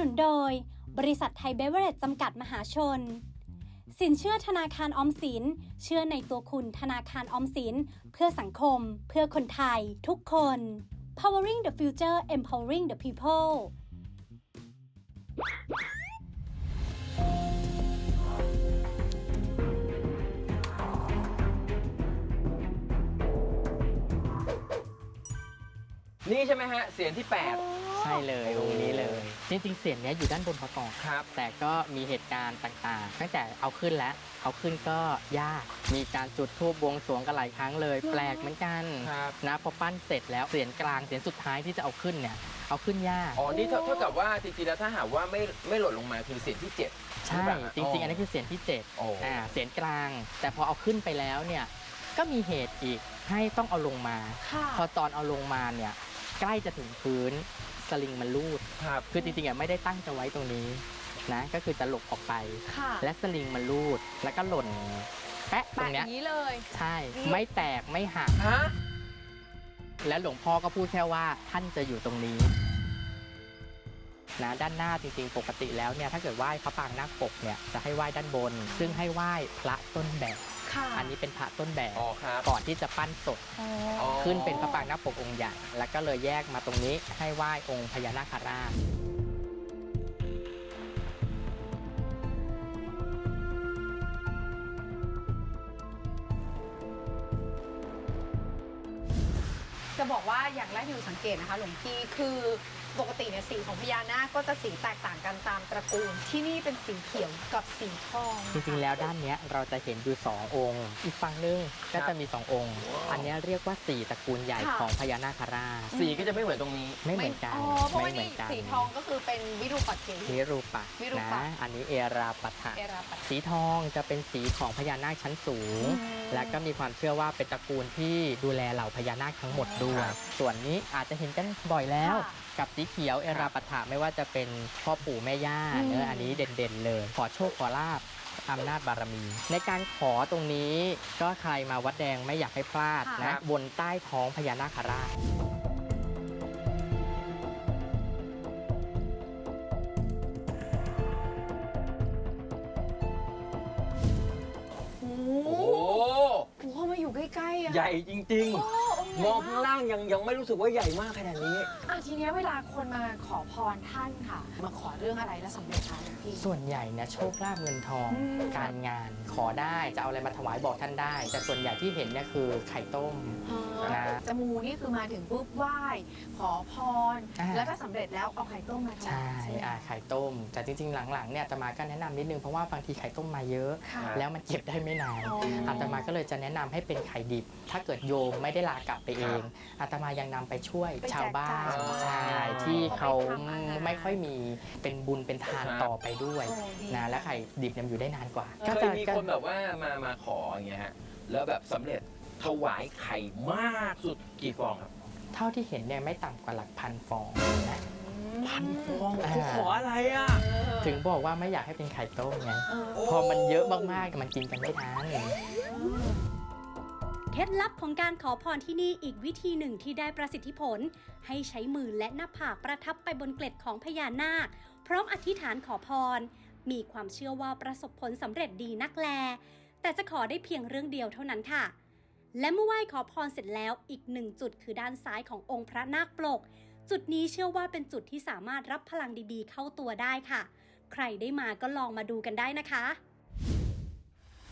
นุนโดย บริษัทไทยเบเวอเรจจำกัดมหาชน สินเชื่อธนาคารออมสิน เชื่อในตัวคุณธนาคารออมสิน เพื่อสังคม เพื่อคนไทย ทุกคน powering the future empowering the people นี่ใช่ไหมฮะ เสียงที่ ใช่เลยองค์นี้เลย จริงๆเสียงเนี้ยอยู่ด้านบนพระกอง8ครับ แต่ก็มีเหตุการณ์ต่างๆ ตั้งแต่เอาขึ้นแล้วเอาขึ้นก็ยาก มีการจุดธูปบวงสรวงกันหลายครั้งเลย แปลกเหมือนกันครับ นะพอปั้นเสร็จแล้วเสียงกลางเสียงสุดท้ายที่จะเอาขึ้นเนี่ยเอาขึ้นยาก อ๋อ นี่เท่าเท่ากับว่าจริงๆแล้วถ้าหากว่าไม่ไม่หล่นลงมาคือเสียงที่7ใช่ จริงๆ อันนี้คือเสียงที่เจ็ดโอ้อ่าเสียงกลาง แต่พอเอาขึ้นไปแล้วเนี่ยก็มีเหตุอีกให้ต้องเอาลงมาค่ะพอตอนเอาลงมาเนี่ยใกล้จะถึงพื้น สลิงมันลูด ครับ คือจริงๆอะไม่ได้ตั้งจะไว้ตรงนี้นะ ก็คือจะหลบออกไป ค่ะและสลิงมันลูดแล้วก็หล่นแปะตรแปะงอเนี้ยย่างนี้เลย ใช่ นี่ ไม่แตกไม่หัก ฮะ และหลวงพ่อก็พูดแค่ว่าท่านจะอยู่ตรงนี้นะด้านหน้าจริงๆ ปกติแล้วเนี่ยถ้าเกิดไหว้พระปางนาคปกเนี่ยจะให้ไหว้ด้านบน ซึ่งให้ไหว้พระต้นแบบ ค่ะ อันนี้เป็นพระต้นแบบอ๋อครับ ก่อนที่จะปั้นสด อ๋ออ๋อ ขึ้นเป็นพระปางนาคปกองค์ใหญ่แล้วก็เลยแยกมาตรงนี้ให้ไหว้องค์พญานาคราช จะบอกว่าอย่างแรกที่หนูสังเกตนะคะหลวงพี่คือปกติเนี่ยสีของพญานาคก็จะสีแตกต่างกันตามตระกูล ที่นี่เป็นสีเขียวกับสีทองจริงๆแล้วด้านเนี้ยเราจะเห็นอยู่สององค์ อีกฝั่งหนึงก็จะมีสององค์ อันเนี้ยเรียกว่าสี่ตระกูลใหญ่ของพญานาคราชสีก็จะไม่เหมือนตรงนี้ ไม่เหมือนกันอ๋อเพราะไม่ว่าเหมืนี่อนกันสีทองก็คือเป็นวิรูปัตเกนิรูปะวิรูนะปะ อันนี้เอราปะทะ เอราปัต สีทองจะเป็นสีของพญานาคชั้นสูง อืมและก็มีความเชื่อว่าเป็นตระกูลที่ดูแลเหล่าพญานาคทั้งหมดด้วยครับส่วนนี้อาจจะเห็นกันบ่อยแล้ว ค่ะกับสีเขียวเอราปะทะไม่ว่าจะเป็นพ่อปู่แม่ย่าอืม เนอะอันนี้เด่นๆเลย ขอโชคขอลาบอำนาจบารมี ในการขอตรงนี้ก็ใครมาวัดแดงไม่อยากให้พลาดค่ะนะบนใต้ท้องพญานาคราช โอ้โอ้โหโหโอ้โหมาอยู่ใกล้ๆอะ ใหญ่จริงโอ้องค์ๆให มญ่องข้างมากล่างยังยังไม่รู้สึกว่าใหญ่มากขนาดนี้ อะทีเนี้ยเวลาคนมาขอพรท่านค่ะ มาขอเรื่องอะไรแล้วสำเร็จคะหลวงพี่ ส่วนใหญ่เนี่ยโชคลาภเงินทอง อืม การงานขอได้จะเอาอะไรมาถวายบอกท่านได้ แต่ส่วนใหญ่ที่เห็นเนี่ยคือไข่ต้ม นะ จมูนี่คือมาถึงปุ๊บไหว้ขอพร อ่า แล้วก็สำเร็จแล้วเอาไข่ต้มมาถวาใช่ยใช่ไหมอ่าไข่ต้ม แต่จริงๆ หลังๆ เนี่ยอาตมาก็แนะนำนิดนึง เพราะว่าบางทีไข่ต้มมาเยอะ ค่ะ แล้วมันเก็บได้ไม่นานอ๋ออ อาตมาก็เลยจะแนะนำให้เป็นไข่ดิบ ถ้าเกิดโยมไม่ได้ลากลับไปเองอาตมายังนำไปช่วยไปแจกชาวบ้านจ่ายใช่อ๋อที่เขาเอาไปทำอาหารไม่ค่อยมีเป็นบุญเป็นทานครับ ต่อไปด้วยโอ้ดี นะและไข่ดิบเนี่ยอยู่ได้นานกว่า เคยมีคนแบบว่ามามาขออย่างเงี้ยฮะแล้วแบบสำเร็จ ถวายไข่มากสุดกี่ฟองครับ เท่าที่เห็นเนี่ยไม่ต่ำกว่าหลักพันฟองนะพันฟองอ่าเขาขออะไรอะ ถึงบอกว่าไม่อยากให้เป็นไข่ต้มไงเออพอมันเยอะมากๆมันกินกันไม่ทันเคล็ดลับของการขอพรที่นี่อีกวิธีหนึ่งที่ได้ประสิทธิผล ให้ใช้มือและหน้าผากประทับไปบนเกล็ดของพญานาค พร้อมอธิษฐานขอพร มีความเชื่อว่าประสบผลสำเร็จดีนักแล แต่จะขอได้เพียงเรื่องเดียวเท่านั้นค่ะ และเมื่อไหว้ขอพรเสร็จแล้วอีกหนึ่งจุดคือด้านซ้ายขององค์พระนาคปลก จุดนี้เชื่อว่าเป็นจุดที่สามารถรับพลังดีๆ เข้าตัวได้ค่ะ ใครได้มาก็ลองมาดูกันได้นะคะ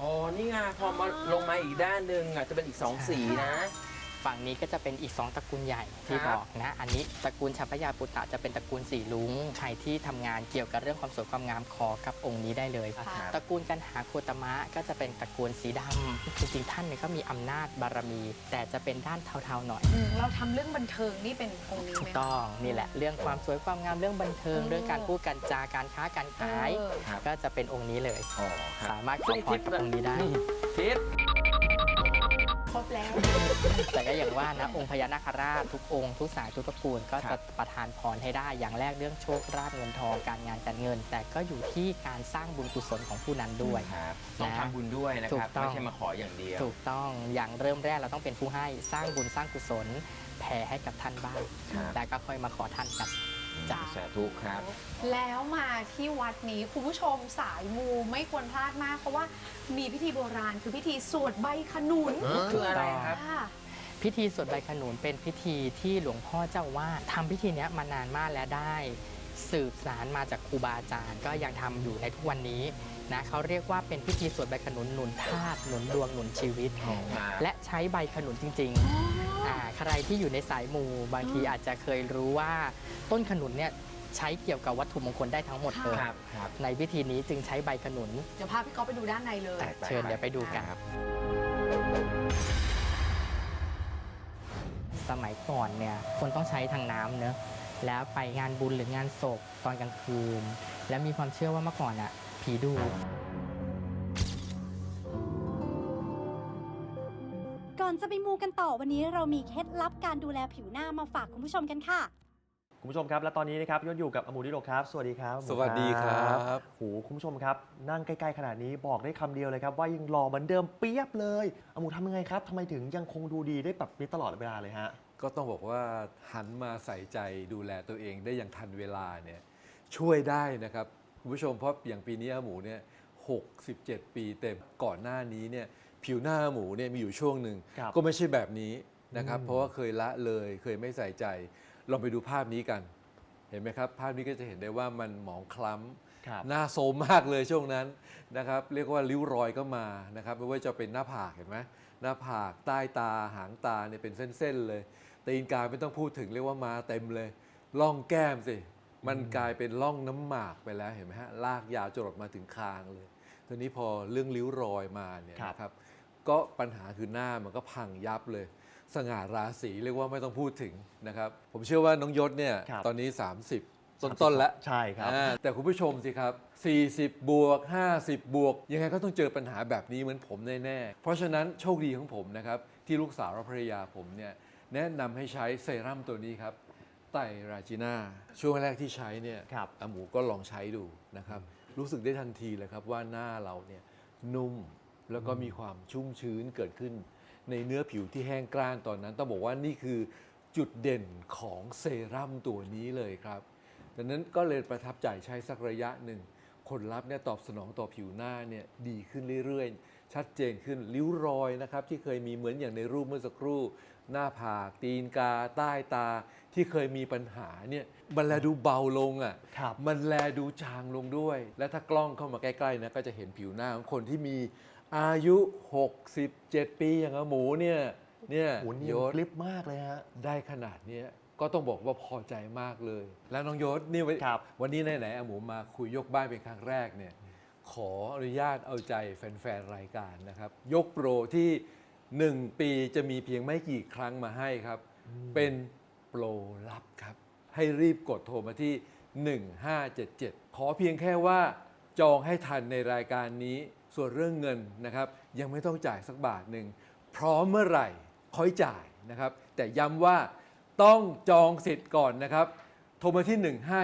อ๋อ นี่ไงพอมาลงมาอีกด้านหนึ่งอะจะเป็นอีกสองสีนะ ฝั่งนี้ก็จะเป็นอีก 2 ตระกูลใหญ่ที่ครับบอกนะ อันนี้ตระกูลชัพพยาปุตตะจะเป็นตระกูลสีลุงใครที่ทำงานเกี่ยวกับเรื่องความสวยความงามขอกับองค์นี้ได้เลยค่ะตระกูลกันหาโคตมะก็จะเป็นตระกูลสีดำจริงๆท่านเนี่ยก็มีอำนาจบารมี แต่จะเป็นด้านเทาๆหน่อย อืมเราทำเรื่องบันเทิงนี่เป็นองค์นี้ถูไหกมต้องนี่แหละ เรื่องความสวยความงามเรื่องบันเทิง อืม เรื่องการพูดการจาการค้าการขาย เออครับ ก็จะเป็นองค์นี้เลย อ๋อครับสามารถขอพรกับองค์นี้ได้ ทิศครบแล้ว แต่ก็อย่างว่านะองค์พญานาคราชทุกองค์ทุกสายทุกตระกูลก็ครัจะบประทานพรให้ได้อย่างแรกเรื่องโชคราบเงินทองการงานการเงิน แต่ก็อยู่ที่การสร้างบุญกุศลของผู้นั้นด้วยครับต้องทำบุญด้วยนะถูครับกต้องไม่ใช่มาขออย่างเดียว ถูกต้องอย่างเริ่มแรกเราต้องเป็นผู้ให้สร้างบุญสร้างกุศลแผ่ให้กับท่านบ้างครับแต่ก็ค่อยมาขอท่านกัน จ้ะสาธุครับ แล้วมาที่วัดนี้คุณผู้ชมสายมูไม่ควรพลาดมาก เพราะว่ามีพิธีโบราณคือพิธีสวดใบขนุนคืออะไรครับค่ะพิธีสวดใบขนุนเป็นพิธีที่หลวงพ่อเจ้าว่าทำพิธีเนี้ยมานานมากและได้ สืบสารมาจากครูบาอาจารย์ก็ยังทำอยู่ในทุกวันนี้นะเขาเรียกว่าเป็นพิธีสวดใบขนุนหนุนธาตุหนุนดวงหนุนชีวิต และใช้ใบขนุนจริง ๆ อ่าใครที่อยู่ในสายมูบางทีอาจจะเคยรู้ว่าต้นขนุนเนี่ยใช้เกี่ยวกับวัตถุมงคลได้ทั้งหมดเลยครับครับในพิธีนี้จึงใช้ใบขนุน เดี๋ยวพาพี่ก๊อฟไปดูด้านในเลย แต่เชิญเดี๋ยวไปดูกันครับ สมัยก่อนเนี่ยคนต้องใช้ทางน้ำเนอะแล้วไปงานบุญหรืองานศพตอนกลางคืน แล้วมีความเชื่อว่าเมื่อก่อนอะผีดู อนจะไปมูกันต่อวันนี้เรามีเคล็ดลับการดูแลผิวหน้ามาฝากคุณผู้ชมกันค่ะ คุณผู้ชมครับ และตอนนี้นะครับยศอยู่กับอมูดิโลครับ สวัสดีครับอมูสวัสดีครับโหคุณผู้ชมครับ นั่งใกล้ๆขนาดนี้บอกได้คำเดียวเลยครับ ว่ายังหล่อเหมือนเดิมเปียบเลยอมูทำยังไงครับทำไมถึงยังคงดูดีได้แบบนี้ตลอดเวลาเลยฮะก็ต้องบอกว่าหันมาใส่ใจดูแลตัวเองได้อย่างทันเวลาเนี่ยช่วยได้นะครับคุณผู้ชมเพราะอย่างปีนี้อาหมูเนี่ย67 ปีเต็มก่อนหน้านี้เนี่ย ผิวหน้าอาหมูเนี่ยมีอยู่ช่วงหนึ่งครับก็ไม่ใช่แบบนี้นะครับ อืม เพราะว่าเคยละเลยเคยไม่ใส่ใจ ลองไปดูภาพนี้กัน เห็นไหมครับ ภาพนี้ก็จะเห็นได้ว่ามันหมองคล้ำครับหน้าโซมมากเลยช่วงนั้นนะครับ เรียกว่าริ้วรอยก็มานะครับไม่ว่าจะเป็นหน้าผากเห็นไหมหน้าผากใต้ตาหางตาเนี่ยเป็นเส้นๆเลยตีนกาไม่ต้องพูดถึงเรียกว่ามาเต็มเลยล่องแก้มสิมันกลายเป็นล่องน้ำหมากไปแล้วเห็นไหมฮะลากยาวจรดมาถึงคางเลยทีนี้พอเรื่องริ้วรอยมาเนี่ยครับนะครับ ก็ปัญหาคือหน้ามันก็พังยับเลย สง่าราศีเรียกว่าไม่ต้องพูดถึงนะครับ ผมเชื่อว่าน้องยศเนี่ยครับ ตอนนี้ 30ต้นๆแล้วใช่ครับ อ่าแต่คุณผู้ชมสิครับ 40 บวก 50 บวก ยังไงก็ต้องเจอปัญหาแบบนี้เหมือนผมแน่ๆ เพราะฉะนั้นโชคดีของผมนะครับ ที่ลูกสาวและภรรยาผมเนี่ยแนะนำให้ใช้เซรั่มตัวนี้ครับ ไตรราจิน่าช่วงแรกที่ใช้เนี่ยครับ อาหมูก็ลองใช้ดูนะครับ รู้สึกได้ทันทีเลยครับว่าหน้าเราเนี่ยนุ่ม แล้วก็มีความชุ่มชื้นเกิดขึ้น ในเนื้อผิวที่แห้งกร้านตอนนั้น ต้องบอกว่านี่คือจุดเด่นของเซรั่มตัวนี้เลยครับดังนั้นก็เลยประทับใจใช้สักระยะหนึ่งผลลัพธ์เนี่ยตอบสนองต่อผิวหน้าเนี่ยดีขึ้นเรื่อยๆ ชัดเจนขึ้นริ้วรอยนะครับที่เคยมีเหมือนอย่างในรูปเมื่อสักครู่ หน้าผากตีนกา ใต้ตาที่เคยมีปัญหาเนี่ยมันแลดูเบาลงอะครับมันแลดูจางลงด้วย และถ้ากล้องเข้ามาใกล้ๆนะก็จะเห็นผิวหน้าของคนที่มี อายุ 67 ปีอย่างอาหมูเนี่ยเนี่ยโหเนียยนศกลิปมากเลยฮะ ได้ขนาดเนี้ยก็ต้องบอกว่าพอใจมากเลย แล้วน้องยศนี่วันครับ วันนี้ไหนๆอาหมูมาคุยยกบ้านเป็นครั้งแรกเนี่ยขออนุญาตเอาใจแฟนๆรายการนะครับ ยกโปรที่ 1 ปีจะมีเพียงไม่กี่ครั้งมาให้ครับ เป็นโปรลับครับ ให้รีบกดโทรมาที่ 1577 ขอเพียงแค่ว่าจองให้ทันในรายการนี้ ส่วนเรื่องเงินนะครับยังไม่ต้องจ่ายสักบาทหนึ่งพร้อมเมื่อไหร่ค่อยจ่ายนะครับ แต่ย้ำว่าต้องจองสิทธิ์ก่อนนะครับ โทรมาที่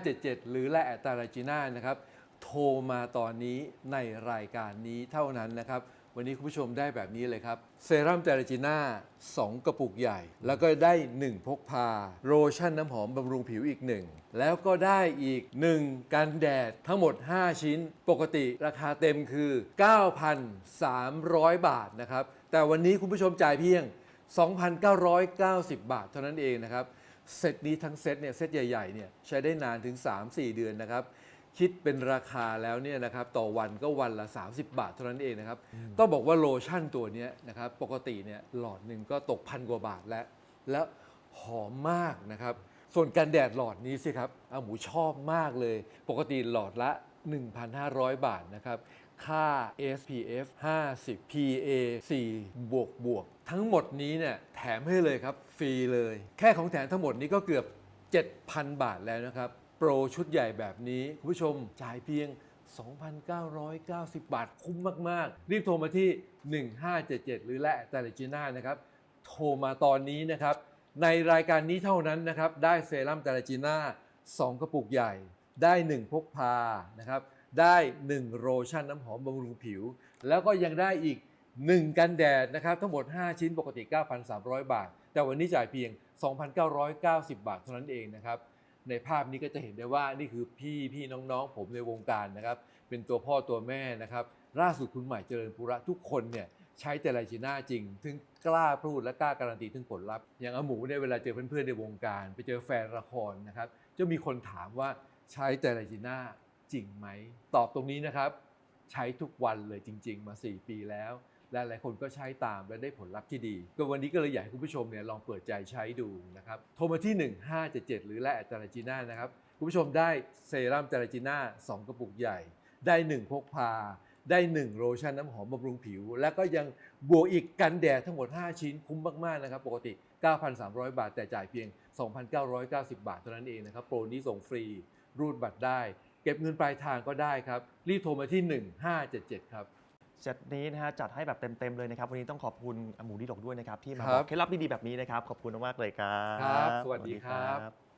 1577 หรือและแอตตาราจิน่านะครับ โทรมาตอนนี้ในรายการนี้เท่านั้นนะครับ วันนี้คุณผู้ชมได้แบบนี้เลยครับ เซรั่มเตราจิน่า 2 กระปุกใหญ่ แล้วก็ได้ 1 พกพาโรชั่นน้ำหอมบำรุงผิวอีก 1 แล้วก็ได้อีก 1 กันแดดทั้งหมด 5 ชิ้น ปกติราคาเต็มคือ 9,300 บาทนะครับ แต่วันนี้คุณผู้ชมจ่ายเพียง 2,990 บาท เท่านั้นเองนะครับ เซตนี้ทั้งเซตเนี่ยเซตใหญ่ๆเนี่ยใช้ได้นานถึง 3-4 เดือนนะครับ คิดเป็นราคาแล้วเนี่ยนะครับต่อวันก็วันละ 30 บาทเท่านั้นเองนะครับ ต้องบอกว่าโลชั่นตัวเนี้ยนะครับปกติเนี่ยหลอดหนึ่งก็ตกพันกว่าบาทแล้ว แล้วหอมมากนะครับ ส่วนกันแดดหลอดนี้สิครับอาหมูชอบมากเลย ปกติหลอดละ 1,500 บาทนะครับ ค่า SPF 50 PA 4บวกบวกทั้งหมดนี้เนี่ยแถมให้เลยครับฟรีเลย แค่ของแถมทั้งหมดนี้ก็เกือบ 7,000 บาทแล้วนะครับ โปรชุดใหญ่แบบนี้ คุณผู้ชมจ่ายเพียง 2,990 บาทคุ้มมาก ๆ รีบโทรมาที่ 1577 หรือและแต่ละจีน่านะครับ โทรมาตอนนี้นะครับ ในรายการนี้เท่านั้นนะครับ ได้เซรั่มแต่ละจีน่า 2 กระปุกใหญ่ ได้ 1 พกพานะครับ ได้ 1โรชั่นน้ำหอมบำรุงผิว แล้วก็ยังได้อีก 1 กันแดดนะครับ ทั้งหมด 5 ชิ้นปกติ 9,300 บาท แต่วันนี้จ่ายเพียง 2,990 บาทเท่านั้นเองนะครับ ในภาพนี้ก็จะเห็นได้ว่านี่คือพี่พี่น้องๆ ผมในวงการนะครับ เป็นตัวพ่อตัวแม่นะครับล่าสุดคุณใหม่เจริญปุระทุกคนเนี่ยใช้แต่ไลจีน่าจริง ถึงกล้าพูดและกล้าการันตีถึงผลลัพธ์ อย่างอาหมูเนี่ยเวลาเจอเพื่อนๆในวงการ ไปเจอแฟนละครนะครับ จะมีคนถามว่าใช้แต่ไลจีน่าจริงไหม ตอบตรงนี้นะครับ ใช้ทุกวันเลยจริง ๆ มา 4 ปีแล้ว หลายคนก็ใช้ตามและได้ผลลัพธ์ที่ดี ก็วันนี้ก็เลยอยากให้คุณผู้ชมเนี่ยลองเปิดใจใช้ดูนะครับโทรมาที่ 1577 หรือแลแอตตาลจีน่านะครับคุณผู้ชมได้เซรั่มตาลจีน่า2 กระปุกใหญ่ ได้ 1 พกพา ได้ 1 โลชั่นน้ำหอมบำรุงผิว และก็ยังบวกอีกกันแดดทั้งหมด 5 ชิ้นคุ้มมาก ๆ นะครับ ปกติ 9,300 บาท แต่จ่ายเพียง 2,990 บาทเท่านั้นเองนะครับ โปรนี้ส่งฟรี รูดบัตรได้ เก็บเงินปลายทางก็ได้ครับ รีบโทรมาที่ 1577 ครับ เซตนี้นะฮะจัดให้แบบเต็มๆเลยนะครับ วันนี้ต้องขอบคุณอาหมูดีดกด้วยนะครับ ที่มาครับบอกเคล็ดลับดีๆแบบนี้นะครับ ขอบคุณมากๆเลยครับ ครับสวัสดีครับสวัส